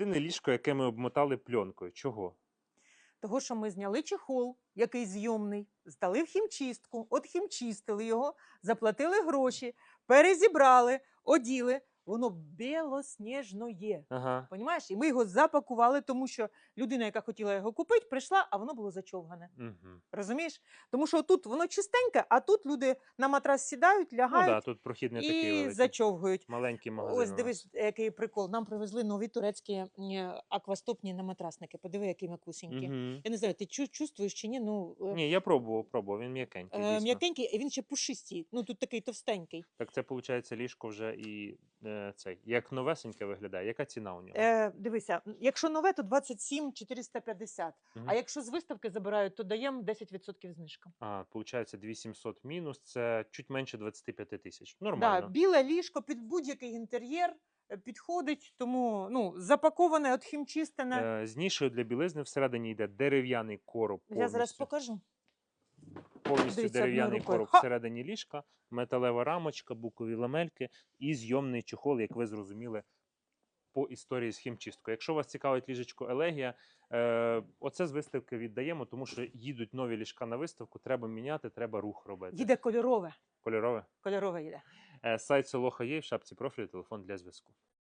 Єдине ліжко, яке ми обмотали пленкою. Чого? Того, що ми зняли чехол, який зйомний, здали в хімчистку, от хімчистили його, заплатили гроші, перезібрали, оділи. Воно білосніжно є. Ага. Понімаєш? І ми його запакували, тому що людина, яка хотіла його купити, прийшла, а воно було зачовгане. Угу. Розумієш? Тому що тут воно чистеньке, а тут люди на матрас сідають, Ну лягають да, тут такий і великий. зачовгують. Маленький магазин. Ось у дивись, який прикол. Нам привезли нові турецькі е, аквастопні наматрасники. Подиви, які м'якусінькі. Мгм. Я не знаю, ти чу- чувствуєш чи ні? Ну, е, Ні, я пробував, пробував, він м'якенький. е, дійсно. м'якенький, і він ще пушистий. Ну тут такий товстенький. Так це виходить ліжко вже і цей. Як новесеньке виглядає. Яка ціна у нього? Е, дивися, якщо нове, то 27 450. Мгм. А якщо з виставки забирають, то даємо 10% знижка. А, виходить 2700 мінус, це чуть менше 25 тисяч. Да, біле ліжко під будь-який інтер'єр е, підходить, тому ну, запаковане, от хімчистене. Е, з нішею для білизни всередині йде дерев'яний короб. Я зараз покажу. Повністю Дивіться, одною дерев'яний рукою. короб Ха! всередині ліжка, металева рамочка, букові ламельки і зйомний чохол, як ви зрозуміли по історії з хімчисткою. Якщо вас цікавить ліжечко Елегія, е, оце з виставки віддаємо, тому що їдуть нові ліжка на виставку, треба міняти, треба рух робити. Їде кольорове. Кольорове. Кольорове їде. Е, сайт Солоха є в шапці профілю, телефон для зв'язку.